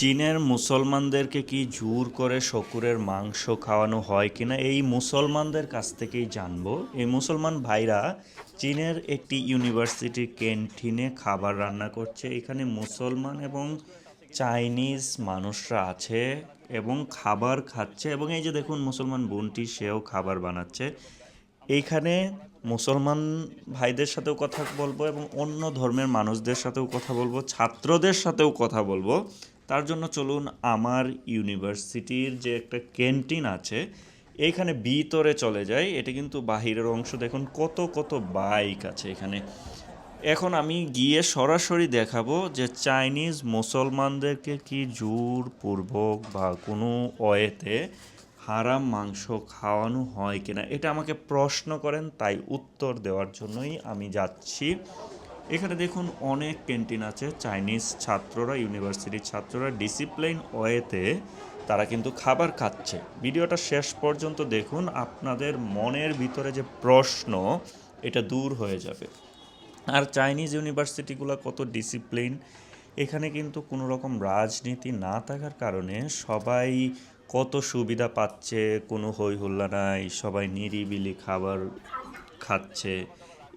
চীনের মুসলমানদেরকে কি জোর করে শকুরের মাংস খাওয়ানো হয় কিনা এই মুসলমানদের কাছ থেকেই জানব। এই মুসলমান ভাইরা চীনের একটি ইউনিভার্সিটির ক্যান্টিনে খাবার রান্না করছে। এখানে মুসলমান এবং চাইনিজ মানুষরা আছে এবং খাবার খাচ্ছে এবং এই যে দেখুন মুসলমান বোনটি, সেও খাবার বানাচ্ছে। এইখানে মুসলমান ভাইদের সাথেও কথা বলব এবং অন্য ধর্মের মানুষদের সাথেও কথা বলব, ছাত্রদের সাথেও কথা বলব। তার জন্য চলুন আমার ইউনিভার্সিটির যে একটা ক্যান্টিন আছে, এইখানে ভিতরে চলে যাই। এটা কিন্তু বাহিরের অংশ, দেখুন কত কত বাইক আছে এখানে। এখন আমি গিয়ে সরাসরি দেখাবো যে চাইনিজ মুসলমানদেরকে কি জোরপূর্বক বা কোনো অয়েতে হারাম মাংস খাওয়ানো হয় কিনা, এটা আমাকে প্রশ্ন করেন, তাই উত্তর দেওয়ার জন্যই আমি যাচ্ছি। এখানে দেখুন অনেক ক্যান্টিন আছে। চাইনিজ ছাত্ররা ইউনিভার্সিটির ছাত্ররা ডিসিপ্লিন ওয়েতে তারা কিন্তু খাবার খাচ্ছে। ভিডিওটা শেষ পর্যন্ত দেখুন, আপনাদের মনের ভিতরে যে প্রশ্ন, এটা দূর হয়ে যাবে। আর চাইনিজ ইউনিভার্সিটিগুলো কত ডিসিপ্লিন এখানে কিন্তু কোনো রকম রাজনীতি না থাকার কারণে সবাই কত সুবিধা পাচ্ছে, কোনো হই হুল্লা নাই, সবাই নিরিবিলি খাবার খাচ্ছে।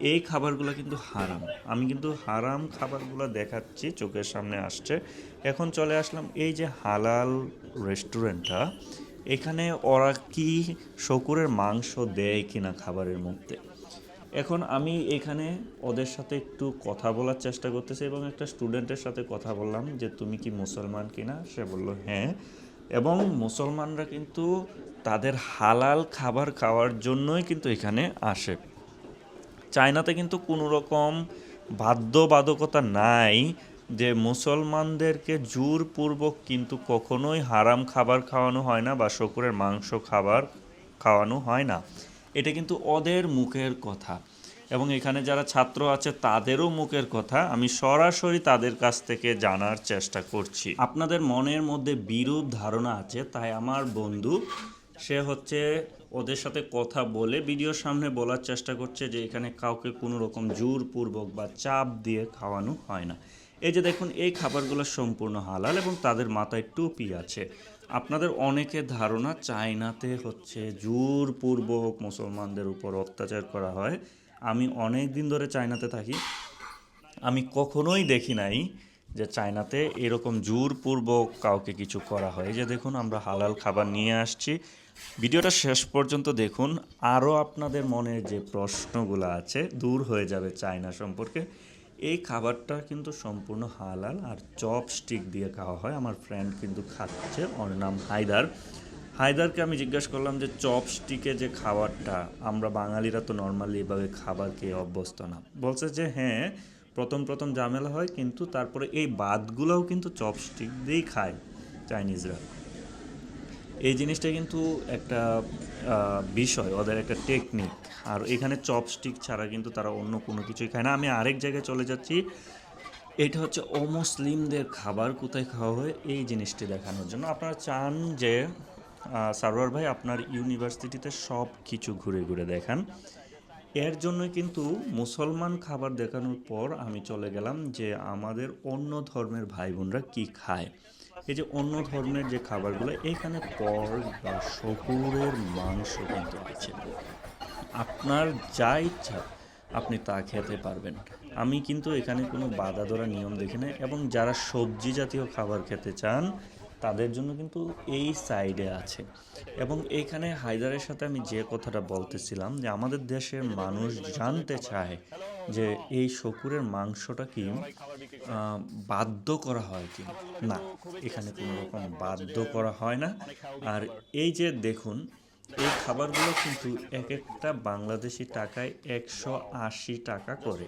এই খাবারগুলো কিন্তু হারাম। আমি কিন্তু হারাম খাবারগুলো দেখাচ্ছি, চোখের সামনে আসছে। এখন চলে আসলাম এই যে হালাল রেস্টুরেন্টটা। এখানে ওরা কি শকুরের মাংস দেয় কিনা খাবারের মধ্যে? এখন আমি এখানে ওদের সাথে একটু কথা বলার চেষ্টা করতেছি এবং একটা স্টুডেন্টের সাথে কথা বললাম যে, তুমি কি মুসলমান কিনা? সে বলল হ্যাঁ। এবং মুসলমানরা কিন্তু তাদের হালাল খাবার খাওয়ার জন্যই কিন্তু এখানে আসে। চায়নাতে কিন্তু কোনো রকম বাধ্যবাধকতা নাই যে মুসলমানদেরকে জোরপূর্বক কিন্তু কখনোই হারাম খাবার খাওয়ানো হয় না বা শকুরের মাংস খাবার খাওয়ানো হয় না। এটা কিন্তু ওদের মুখের কথা। এবং এখানে যারা ছাত্র আছে, তাদেরও মুখের কথা। আমি সরাসরি তাদের কাছ থেকে জানার চেষ্টা করছি। আপনাদের মনের মধ্যে বিরূপ ধারণা আছে, তাই আমার বন্ধু, সে হচ্ছে ওদের সাথে কথা বলে ভিডিওর সামনে বলার চেষ্টা করছে যে এখানে কাউকে কোনো রকম জোরপূর্বক বা চাপ দিয়ে খাওয়ানো হয় না। এই যে দেখুন, এই খাবারগুলো সম্পূর্ণ হালাল এবং তাদের মাথায় টুপি আছে। আপনাদের অনেকের ধারণা চায়নাতে হচ্ছে জোরপূর্বক মুসলমানদের উপর অত্যাচার করা হয়। আমি অনেক দিন ধরে চায়নাতে থাকি। আমি কখনোই দেখি নাই যে চায়নাতে এরকম জোরপূর্বক কাউকে কিছু করা হয়। এই যে দেখুন, আমরা হালাল খাবার নিয়ে আসছি। ভিডিওটা শেষ পর্যন্ত দেখুন। আরও আপনাদের মনের যে প্রশ্নগুলো আছে দূর হয়ে যাবে চায়না সম্পর্কে। এই খাবারটা কিন্তু সম্পূর্ণ হালাল আর চপ স্টিক দিয়ে খাওয়া হয়। আমার ফ্রেন্ড কিন্তু খাচ্ছে, ওর নাম হায়দার। হায়দারকে আমি জিজ্ঞাসা করলাম যে চপ স্টিকে যে খাবারটা, আমরা বাঙালিরা তো নর্মালি এভাবে খাবার খেয়ে অভ্যস্ত না। বলছে যে হ্যাঁ প্রথম প্রথম ঝামেলা হয়, কিন্তু তারপরে এই বাদগুলোও কিন্তু চপস্টিক দিয়েই খায় চাইনিজরা। এই জিনিসটা কিন্তু একটা বিষয়, ওদের একটা টেকনিক আর এখানে চপস্টিক ছাড়া কিন্তু তারা অন্য কোনো কিছুই খায় না। আমি আরেক জায়গায় চলে যাচ্ছি। এটা হচ্ছে অমুসলিমদের খাবার কোথায় খাওয়া হয়? এই জিনিসটি দেখানোর জন্য। আপনারা চান যে সারোয়ার ভাই আপনার ইউনিভার্সিটিতে সব কিছু ঘুরে ঘুরে দেখান। এর জন্যই কিন্তু মুসলমান খাবার দেখানোর পর আমি চলে গেলাম যে আমাদের অন্য ধর্মের ভাই বোনরা কী খায়। এই যে অন্য ধরনের যে খাবারগুলো, এখানে পর্ক বা শকুরের মাংস কিন্তু আছে। আপনার যা ইচ্ছা, আপনি তা খেতে পারবেন। আমি কিন্তু এখানে কোনো বাধা ধরা নিয়ম দেখি না এবং যারা সবজি জাতীয় খাবার খেতে চান, তাদের জন্য কিন্তু এই সাইডে আছে। এবং এইখানে হায়দারের সাথে আমি যে কথাটা বলতেছিলাম যে আমাদের দেশের মানুষ জানতে চায় যে এই শকুরের মাংসটা কি বাধ্য করা হয় কি না, এখানে কোনো রকম বাধ্য করা হয় না। আর এই যে দেখুন, এই খাবারগুলো কিন্তু এক একটা বাংলাদেশি টাকায় একশো আশি টাকা করে।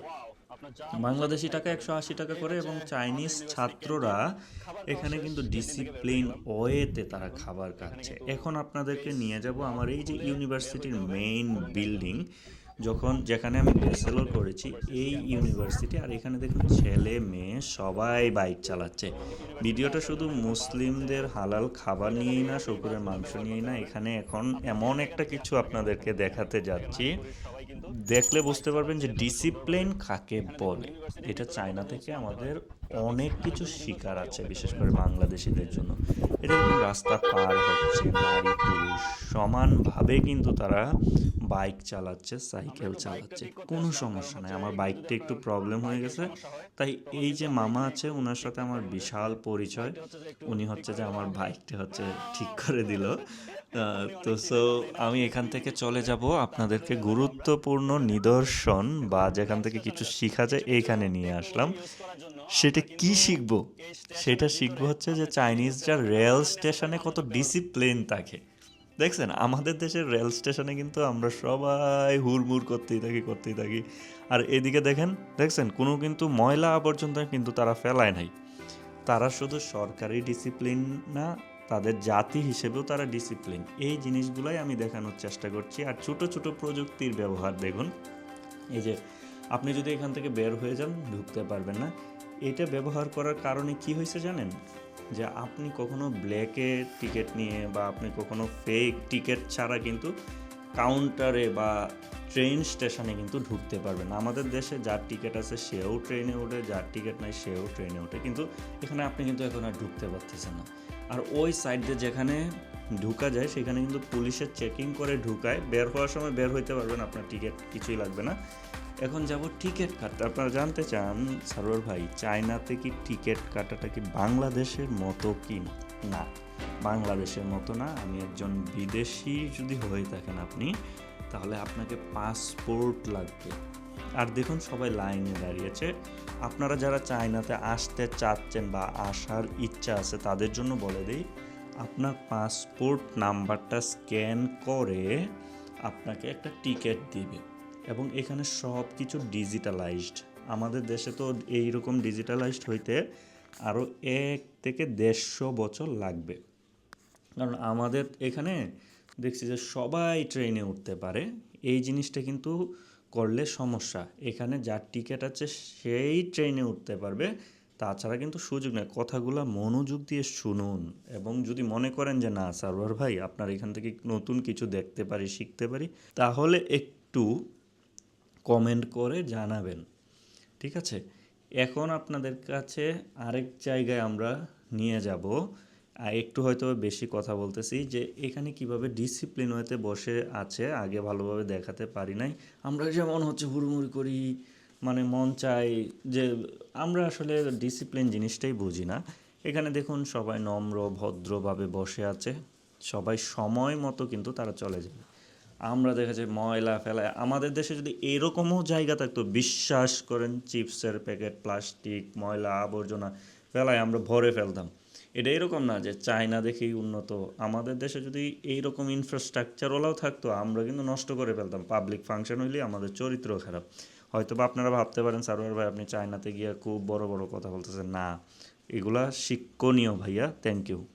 বাংলাদেশি টাকা একশো আশি টাকা করে এবং চাইনিজ ছাত্ররা এখানে কিন্তু ডিসিপ্লিন ওয়েতে তারা খাবার খাচ্ছে। এখন আপনাদেরকে নিয়ে যাব আমার এই যে ইউনিভার্সিটির মেইন বিল্ডিং। যখন যেখানে আমি ব্যাচেলর করেছি, এই ইউনিভার্সিটি, আর এখানে দেখুন ছেলে, মেয়ে সবাই বাইক চালাচ্ছে। ভিডিওটা শুধু মুসলিমদের হালাল খাবার নিয়েই না শকুরের মাংস নিয়েই না, এখানে এখন এমন একটা কিছু আপনাদেরকে দেখাতে যাচ্ছি। দেখলে বুঝতে পারবেন যে ডিসিপ্লিন কাকে বলে? এটা চায়না থেকে আমাদের অনেক কিছু শিকার আছে, বিশেষ করে বাংলাদেশিদের জন্য। এটা কিন্তু রাস্তা পার হচ্ছে, নারী, পুরুষ, সমানভাবে কিন্তু তারা বাইক চালাচ্ছে, সাইকেল চালাচ্ছে। কোনো সমস্যা নাই, আমার বাইকটা একটু প্রবলেম হয়ে গেছে। তাই এই যে মামা আছে ওনার সাথে আমার বিশাল পরিচয়। উনি হচ্ছে যে আমার বাইকটা হচ্ছে ঠিক করে দিল। তো সো আমি এখান থেকে চলে যাব আপনাদেরকে গুরুত্বপূর্ণ নিদর্শন বা যেখান থেকে কিছু শিখা যায়, এইখানে নিয়ে আসলাম। সেটা কি শিখব? সেটা শিখব হচ্ছে যে চাইনিজরা রেল স্টেশনে কত ডিসিপ্লিন থাকে। দেখছেন? আমাদের দেশের রেল স্টেশনে কিন্তু আমরা সবাই হুড়মুড় করতেই থাকি করতেই থাকি। আর এদিকে দেখেন, দেখছেন? কোনো কিন্তু ময়লা আবর্জনা কিন্তু তারা ফেলায় নাই। তারা শুধু সরকারি ডিসিপ্লিন না, তাদের জাতি হিসেবেও তারা ডিসিপ্লিন এই জিনিসগুলাই আমি দেখানোর চেষ্টা করছি। আর ছোট ছোট প্রযুক্তির ব্যবহার, দেখুন। এই যে, আপনি যদি এখান থেকে বের হয়ে যান, ঢুকতে পারবেন না। এটা ব্যবহার করার কারণে কি হয়েছে জানেন? যে আপনি কখনো ব্ল্যাকে টিকিট নিয়ে বা আপনি কখনো ফেক টিকিট ছাড়া কিন্তু কাউন্টারে বা ট্রেন স্টেশনে কিন্তু ঢুকতে পারবেন। আমাদের দেশে যার টিকিট আছে সেও ট্রেনে ওঠে, যার টিকিট নাই সেও ট্রেনে ওঠে। কিন্তু এখানে আপনি কিন্তু এখন আর ঢুকতে পারতেছেন না। আর ওই সাইডে যেখানে ঢুকা যায়, সেখানে কিন্তু পুলিশের চেকিং করে ঢুকায়। বের হওয়ার সময় বের হইতে পারবেন, আপনার টিকিট কিছুই লাগবে না। এখন যাব টিকিট কাটতে আপনারা জানতে চান, সারোয়ার ভাই, চায়নাতে কি টিকিট কাটাটা কি বাংলাদেশের মতো কি না? বাংলাদেশের মতো না, আমি একজন বিদেশি যদি হয়ে থাকেন আপনি, তাহলে আপনাকে পাসপোর্ট লাগবে। আর দেখুন, সবাই লাইনে দাঁড়িয়েছে আপনারা যারা চায়নাতে আসতে চাচ্ছেন বা আসার ইচ্ছা আছে, তাদের জন্য বলে দিই, আপনার পাসপোর্ট নাম্বারটা স্ক্যান করে আপনাকে একটা টিকিট দিবে। এবং এখানে সব কিছু ডিজিটালাইজড আমাদের দেশে তো এইরকম ডিজিটালাইজড হইতে আরও এক থেকে দেড়শো বছর লাগবে। কারণ আমাদের এখানে দেখছি যে সবাই ট্রেনে উঠতে পারে। এই জিনিসটা কিন্তু করলে সমস্যা। এখানে যার টিকিট আছে সেই ট্রেনে উঠতে পারবে। তাছাড়া কিন্তু সুযোগ নেই। কথাগুলো মনোযোগ দিয়ে শুনুন এবং যদি মনে করেন যে, না সার্ভার ভাই, আপনার এখান থেকে নতুন কিছু দেখতে পারি, শিখতে পারি, তাহলে একটু কমেন্ট করে জানাবেন, ঠিক আছে? এখন আপনাদের কাছে আরেক জায়গায় আমরা নিয়ে যাব। একটু হয়তো বেশি কথা বলতেছি যে এখানে কীভাবে ডিসিপ্লিন হতে বসে আছে, আগে ভালোভাবে দেখাতে পারি নাই। আমরা যেমন হচ্ছে হুড়মুড়ি করি মানে মন চাই যে আমরা আসলে ডিসিপ্লিন জিনিসটাই বুঝি না। এখানে দেখুন সবাই নম্র, ভদ্রভাবে বসে আছে। সবাই সময় মতো কিন্তু তারা চলে যাবে। আমরা দেখা যায় ময়লা ফেলায় আমাদের দেশে যদি এরকমও জায়গা থাকতো, বিশ্বাস করেন চিপসের প্যাকেট, প্লাস্টিক, ময়লা, আবর্জনা ফেলায় আমরা ভরে ফেলতাম। এটা এরকম না যে চায়না দেখেই উন্নত, আমাদের দেশে যদি এইরকম ইনফ্রাস্ট্রাকচারওয়ালাও থাকতো, আমরা কিন্তু নষ্ট করে ফেলতাম। পাবলিক ফাংশন হইলে আমাদের চরিত্র খারাপ। হয়তো বা আপনারা ভাবতে পারেন, সারোয়ার ভাই, আপনি চায়নাতে গিয়ে খুব বড় বড় কথা বলতেছেন। না, এগুলা শিক্ষণীয় ভাইয়া থ্যাংক ইউ